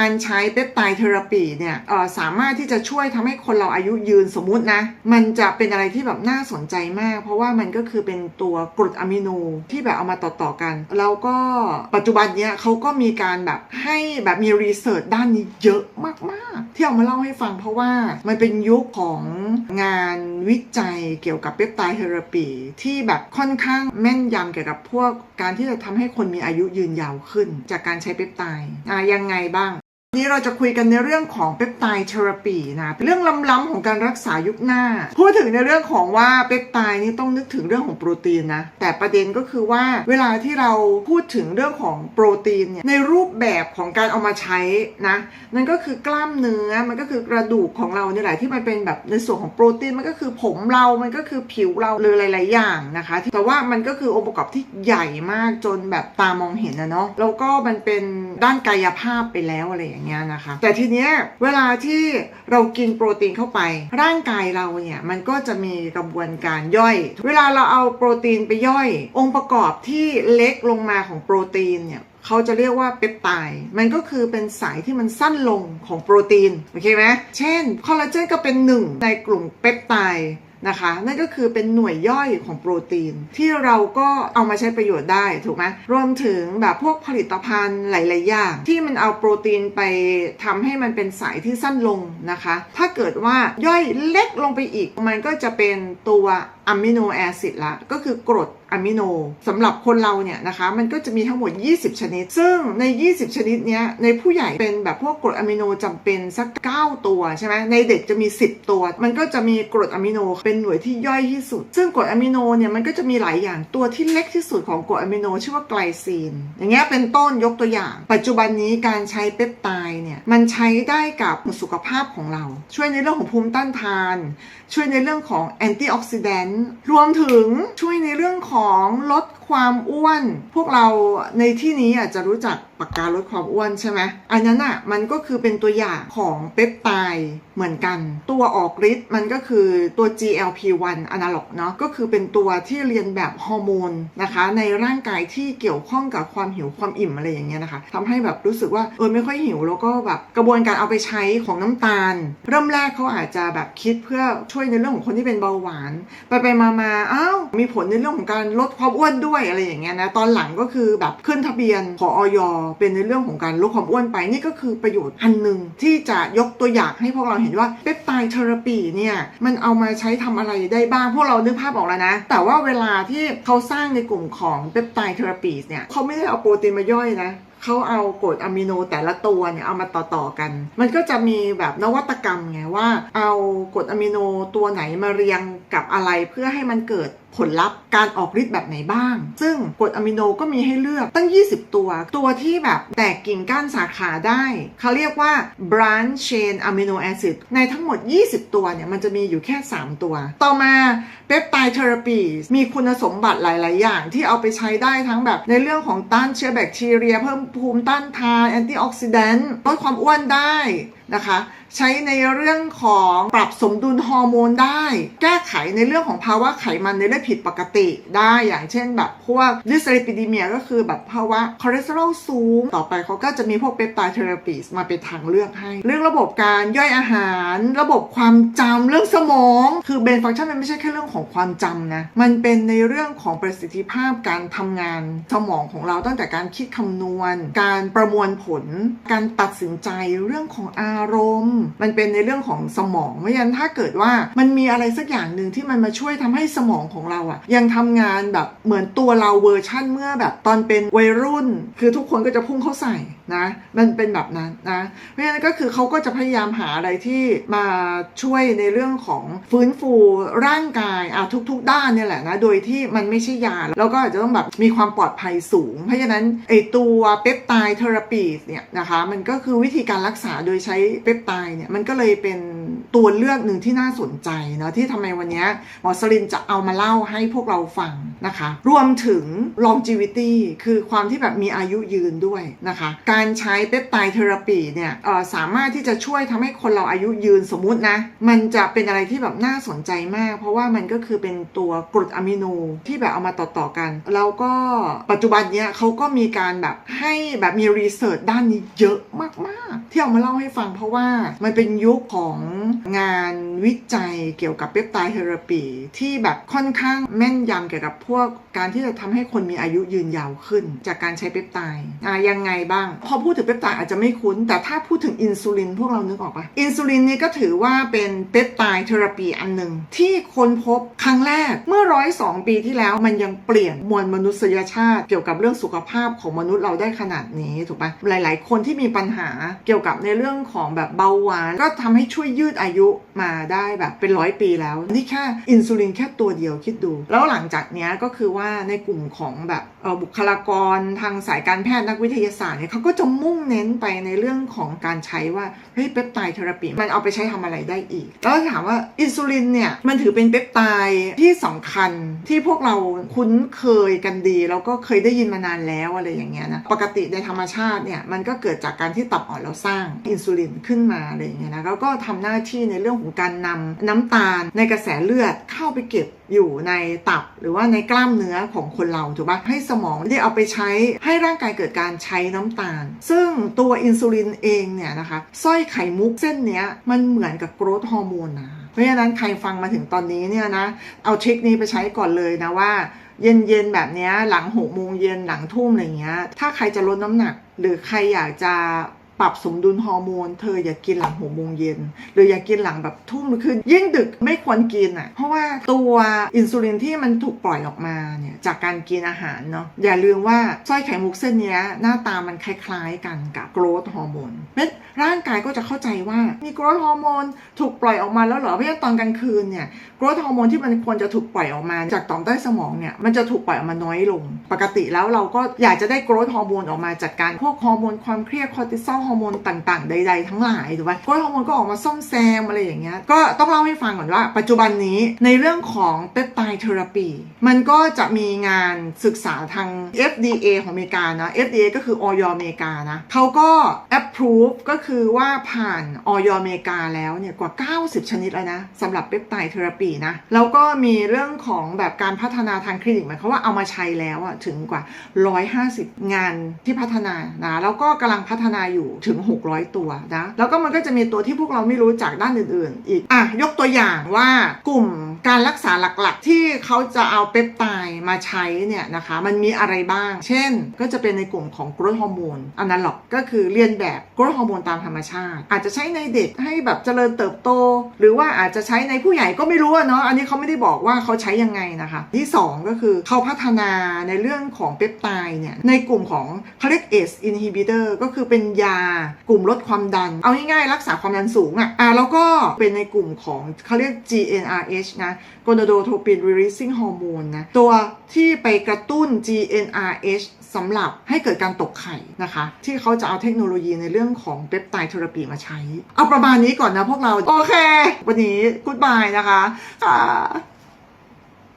การใช้เปปไตด์เทอราปีเนี่ยเอ่อสามารถที่จะช่วยทำให้คนเราอายุยืนสมมุตินะ มันจะเป็นอะไรที่แบบน่าสนใจมาก เพราะว่ามันก็คือเป็นตัวกรดอะมิโนที่แบบเอามาต่อๆกัน แล้วก็ปัจจุบันเนี้ยเขาก็มีการแบบให้แบบมีรีเสิร์ชด้านนี้เยอะมากๆ ที่เอามาเล่าให้ฟังเพราะว่ามันเป็นยุคของงานวิจัยเกี่ยวกับเปปไตด์เทอราปีที่แบบค่อนข้างแม่นยำเกี่ยวกับพวกการที่จะทำให้คนมีอายุยืนยาวขึ้น จากการใช้เปปไตด์อะยังไงบ้าง นนี้เราจะคุยกันในเรื่องของเปปไตด์เทอราปีนะเรื่องล้ำๆของการรักษายุคหน้า พูดถึงในเรื่องของว่าเปปไตด์นี่ต้องนึกถึงเรื่องของโปรตีนนะ แต่ประเด็นก็คือว่าเวลาที่เราพูดถึงเรื่องของโปรตีนเนี่ยในรูปแบบของการเอามาใช้นะนั่นก็คือกล้ามเนื้อมันก็คือกระดูกของเราเนี่ยแหละที่มันเป็นแบบในส่วนของโปรตีนมันก็คือผมเรามันก็คือผิวเราเลยหลาย ๆ อย่างนะคะแต่ว่ามันก็คือองค์ประกอบที่ใหญ่มากจนแบบตามองเห็นนะเนาะแล้วก็มันเป็นด้านกายภาพไปแล้วอะไรอย่างเงี้ยนะคะ แต่ทีเนี้ยเวลาที่เรากินโปรตีนเข้าไป ร่างกายเราเนี่ยมันก็จะมีกระบวนการย่อย เวลาเราเอาโปรตีนไปย่อย องค์ประกอบที่เล็กลงมาของโปรตีนเนี่ยเขาจะเรียกว่าเปปไตด์มันก็คือเป็นสายที่มันสั้นลงของโปรตีน โอเคไหมเช่น คอลลาเจนก็เป็นหนึ่งในกลุ่มเปปไตด์ นะคะ นั่นก็คือเป็นหน่วยย่อยของโปรตีน ที่เราก็เอามาใช้ประโยชน์ได้ถูกไหมรวมถึงแบบพวกผลิตภัณฑ์หลาย ๆ อย่าง ที่มันเอาโปรตีนไปทำให้มันเป็นสายที่สั้นลงนะคะ ถ้าเกิดว่าย่อยเล็กลงไปอีก มันก็จะเป็นตัวอะมิโนแอซิดละ ก็คือกรดอะมิโนสำหรับคนเราเนี่ยนะคะ มันก็จะมีทั้งหมด 20 ชนิด ซึ่งใน 20 ชนิดเนี้ยในผู้ใหญ่เป็นแบบพวกกรดอะมิโนจำเป็นสัก 9 ตัวใช่ไหมในเด็กจะมี 10 ตัว มันก็จะมีกรดอะมิโนเป็นหน่วยที่ย่อยที่สุด ซึ่งกรดอะมิโนเนี่ยมันก็จะมีหลายอย่างตัวที่เล็กที่สุดของกรดอะมิโนชื่อว่าไกลซีน อย่างเงี้ยเป็นต้นยกตัวอย่าง ปัจจุบันนี้การใช้เปปไตด์เนี่ยมันใช้ได้กับสุขภาพของเรา ช่วยในเรื่องของภูมิต้านทาน ช่วยในเรื่องของแอนตี้ออกซิแดนต์รวมถึงช่วยในเรื่องของลดความอ้วน พวกเราในที่นี้อาจจะรู้จักปากกาลดความอ้วนใช่ไหมอันนั้นอะมันก็คือเป็นตัวอย่างของเปปไตด์เหมือนกัน ตัวออกฤทธิ์มันก็คือตัว GLP-1 อนาล็อกเนาะก็คือเป็นตัวที่เรียนแบบฮอร์โมนนะคะ ในร่างกายที่เกี่ยวข้องกับความหิวความอิ่มอะไรอย่างเงี้ยนะคะทำให้แบบรู้สึกว่าเออไม่ค่อยหิวแล้วก็แบบกระบวนการเอาไปใช้ของน้ำตาล เริ่มแรกเขาอาจจะแบบคิดเพื่อช่วยในเรื่องของคนที่เป็นเบาหวาน ไปไปมามาอ้าวมีผลในเรื่องของการลดความอ้วนด้วยอะไรอย่างเงี้ยนะตอนหลังก็คือแบบขึ้นทะเบียนขอออยเป็นในเรื่องของการลดความอ้วนไปนี่ก็คือประโยชน์อันหนึ่งที่จะยกตัวอย่างให้พวกเราเห็นว่าเปปไตด์เทอราปีเนี่ยมันเอามาใช้ทำอะไรได้บ้างพวกเรานึกภาพออกแล้วนะ แต่ว่าเวลาที่เขาสร้างในกลุ่มของเปปไตด์เทอราปีเนี่ยเขาไม่ได้เอาโปรตีนมาย่อยนะเขาเอากรดอะมิโนแต่ละตัวเนี่ยเอามาต่อๆกัน มันก็จะมีแบบนวัตกรรมไงว่า เอากรดอะมิโนตัวไหนมาเรียงกับอะไรเพื่อให้มันเกิด ผลลัพธ์การออกฤทธิ์แบบไหนบ้าง ซึ่งกรดอะมิโนก็มีให้เลือกตั้ง 20 ตัว ตัวที่แบบแตกกิ่งก้านสาขาได้ เขาเรียกว่า branch chain amino acid ในทั้งหมด 20 ตัวเนี่ย มันจะมีอยู่แค่ 3 ตัว ต่อมาเปปไตด์เทอราปีมีคุณสมบัติหลาย ๆ อย่างที่เอาไปใช้ได้ทั้งแบบในเรื่องของต้านเชื้อแบคทีเรีย เพิ่มภูมิต้านทานแอนตี้ออกซิแดนต์ลดความอ้วนได้นะคะ ใช้ในเรื่องของปรับสมดุลฮอร์โมนได้ แก้ไขในเรื่องของภาวะไขมันในเลือดผิดปกติได้อย่างเช่นแบบพวกดิสลิปิดีเมียก็คือแบบภาวะคอเลสเตอรอลสูง ต่อไปเขาก็จะมีพวกเปปไตด์เทอราปีสมาเป็นทางเลือกให้ เรื่องระบบการย่อยอาหาร ระบบความจำเรื่องสมอง คือเบนฟังก์ชันมันไม่ใช่แค่เรื่องของความจำนะ มันเป็นในเรื่องของประสิทธิภาพการทำงานสมองของเราตั้งแต่การคิดคำนวณ การประมวลผล การตัดสินใจเรื่องของอาารมณ์ มันเป็นในเรื่องของสมองเพราะฉะนั้นถ้าเกิดว่ามันมีอะไรสักอย่างหนึ่งที่มันมาช่วยทำให้สมองของเราอะยังทำงานแบบเหมือนตัวเราเวอร์ชั่นเมื่อแบบตอนเป็นวัยรุ่น คือทุกคนก็จะพุ่งเข้าใส่นะมันเป็นแบบนั้นนะเพราะฉะนั้นก็คือเขาก็จะพยายามหาอะไรที่มาช่วยในเรื่องของฟื้นฟูร่างกายอะทุก ๆ ด้านเนี่ยแหละนะโดยที่มันไม่ใช่ยาแล้วก็อาจจะต้องแบบมีความปลอดภัยสูง เพราะฉะนั้นไอตัวเปปไตด์เทอราปีเนี่ยนะคะมันก็คือวิธีการรักษาโดยใช้เปปไตด์เนี่ยมันก็เลยเป็นตัวเลือกหนึ่งที่น่าสนใจเนาะที่ทำไมวันนี้หมอสลินจะเอามาเล่าให้พวกเราฟังนะคะ รวมถึง longevity คือความที่แบบมีอายุยืนด้วยนะคะ การใช้เปปไตด์เทอราปีเนี่ยสามารถที่จะช่วยทำให้คนเราอายุยืนสมมุตินะ มันจะเป็นอะไรที่แบบน่าสนใจมาก เพราะว่ามันก็คือเป็นตัวกรดอะมิโนที่แบบเอามาต่อๆกัน แล้วก็ปัจจุบันเนี้ยเขาก็มีการแบบให้แบบมีรีเสิร์ชด้านนี้เยอะมากๆ ที่เอามาเล่าให้ฟังเพราะว่ามันเป็นยุคของงานวิจัยเกี่ยวกับเปปไตด์เทอราปีที่แบบค่อนข้างแม่นยำเกี่ยวกับพวกการที่จะทำให้คนมีอายุยืนยาวขึ้น จากการใช้เปปไตด์อะยังไงบ้าง พอพูดถึงเปปไตด์อาจจะไม่คุ้น แต่ถ้าพูดถึงอินซูลินพวกเรานึกออกปะอินซูลินนี่ก็ถือว่าเป็นเปปไตด์เทอราปีอันหนึ่งที่ค้นพบครั้งแรกเมื่อร้อยสองปีที่แล้วมันยังเปลี่ยนมวลมนุษยชาติ เกี่ยวกับเรื่องสุขภาพของมนุษย์เราได้ขนาดนี้ถูกปะหลาย ๆ คนที่มีปัญหาเกี่ยวกับในเรื่องของแบบเบาหวาน ก็ทำให้ช่วยยืดอายุมาได้แบบเป็นร้อยปีแล้ว นี่แค่อินซูลินแค่ตัวเดียวคิดดู แล้วหลังจากนี้ก็คือว่าในกลุ่มของแบบบุคลากรทางสายการแพทย์นักวิทยาศาสตร์เนี่ยเขาก็จะมุ่งเน้นไปในเรื่องของการใช้ว่าเฮ้ยเปปไตด์เทอราปีมันเอาไปใช้ทำอะไรได้อีก แล้วถามว่าอินซูลินเนี่ยมันถือเป็นเปปไตด์ที่สำคัญที่พวกเราคุ้นเคยกันดี แล้วก็เคยได้ยินมานานแล้วอะไรอย่างเงี้ยนะปกติในธรรมชาติเนี่ยมันก็เกิดจากการที่ตับอ่อนเราสร้างอินซูลินขึ้นมาอะไรอย่างเงี้ยนะแล้วก็ทำหน้าที่ในเรื่องของการนำน้ำตาลในกระแสเลือดเข้าไปเก็บอยู่ในตับหรือว่าในกล้ามเนื้อของคนเราถูกปะให้สมองได้เอาไปใช้ให้ร่างกายเกิดการใช้น้ำตาล ซึ่งตัวอินซูลินเองเนี่ยนะคะสร้อยไขมุกเส้นเนี้ยมันเหมือนกับโกรทฮอร์โมนนะเพราะฉะนั้นใครฟังมาถึงตอนนี้เนี่ยนะเอาทริคนี้ไปใช้ก่อนเลยนะว่าเย็นๆแบบนี้หลังหกโมงเย็นหลังทุ่มอะไรเงี้ย ถ้าใครจะลดน้ำหนัก หรือใครอยากจะ ปรับสมดุลฮอร์โมน เธออย่ากินหลังหกโมงเย็น หรืออย่ากินหลังแบบทุ่มคือยิ่งดึกไม่ควรกินอะ เพราะว่าตัวอินซูลินที่มันถูกปล่อยออกมาเนี่ยจากการกินอาหารเนาะอย่าลืมว่าสร้อยไข่มุกเส้นนี้หน้าตามันคล้ายๆกันกับโกรทฮอร์โมนเม็ดร่างกายก็จะเข้าใจว่ามีโกรทฮอร์โมนถูกปล่อยออกมาแล้วเหรอเพราะฉะนั้นตอนกลางคืนเนี่ยโกรทฮอร์โมนที่มันควรจะถูกปล่อยออกมา จากต่อมใต้สมองเนี่ยมันจะถูกปล่อยออกมาน้อยลง ปกติแล้วเราก็อยากจะได้โกรทฮอร์โมนออกมาจากการพวกฮอร์โมนความเครียดคอร์ติซอลฮอร์โมนต่างๆ ใด ๆ ทั้งหลายถูกไหมกรทฮอร์โมนก็ออกมาซ่อมแซมอะไรอย่างเงี้ยก็ต้องเล่าให้ฟังก่อนว่า ปัจจุบันนี้ในเรื่องของเปปไตด์เทอราปีมันก็จะมีงานศึกษาทาง FDA ของอเมริกานะ FDA ก็คือออยอเมริกานะเขาก็ approve ก็คือว่าผ่านออยอเมริกาแล้วเนี่ยกว่า 90 ชนิดเลยนะสำหรับเปปไตด์เทอราปีนะ แล้วก็มีเรื่องของแบบการพัฒนาทางคลินิกหมายความว่าเอามาใช้แล้วอะถึงกว่า 150 งานที่พัฒนานะแล้วก็กำลังพัฒนาอยู่ถึง 600 ตัวนะแล้วก็มันก็จะมีตัวที่พวกเราไม่รู้จากด้านอื่นๆ อีกอะยกตัวอย่างว่ากลุ่มการรักษาหลักๆ ที่เขาจะเอาเปปไตด์มาใช้เนี่ยนะคะมันมีอะไรบ้าง เช่น ก็จะเป็นในกลุ่มของกรดฮอร์โมนอันนั้นหรอกก็คือเรียนแบบกรดฮอร์โมนตามธรรมชาติ อาจจะใช้ในเด็กให้แบบเจริญเติบโต หรือว่าอาจจะใช้ในผู้ใหญ่ก็ไม่รู้เนาะอันนี้เขาไม่ได้บอกว่าเขาใช้ยังไงนะคะ ที่สองก็คือเขาพัฒนาในเรื่องของเปปไตด์เนี่ยในกลุ่มของเขาเรียก ACE inhibitor ก็คือเป็นยากลุ่มลดความดัน เอาง่ายๆ รักษาความดันสูงอะอะแล้วก็เป็นในกลุ่มของเขาเรียก GnRH นะ gonadotropin releasing hormone นะ ตัวที่ไปกระตุ้น GnRH สำหรับให้เกิดการตกไข่นะคะ ที่เขาจะเอาเทคโนโลยีในเรื่องของเปปไตด์เทอราปีมาใช้ เอาประมาณนี้ก่อนนะพวกเรา โอเค วันนี้กูดบายนะคะค่ะ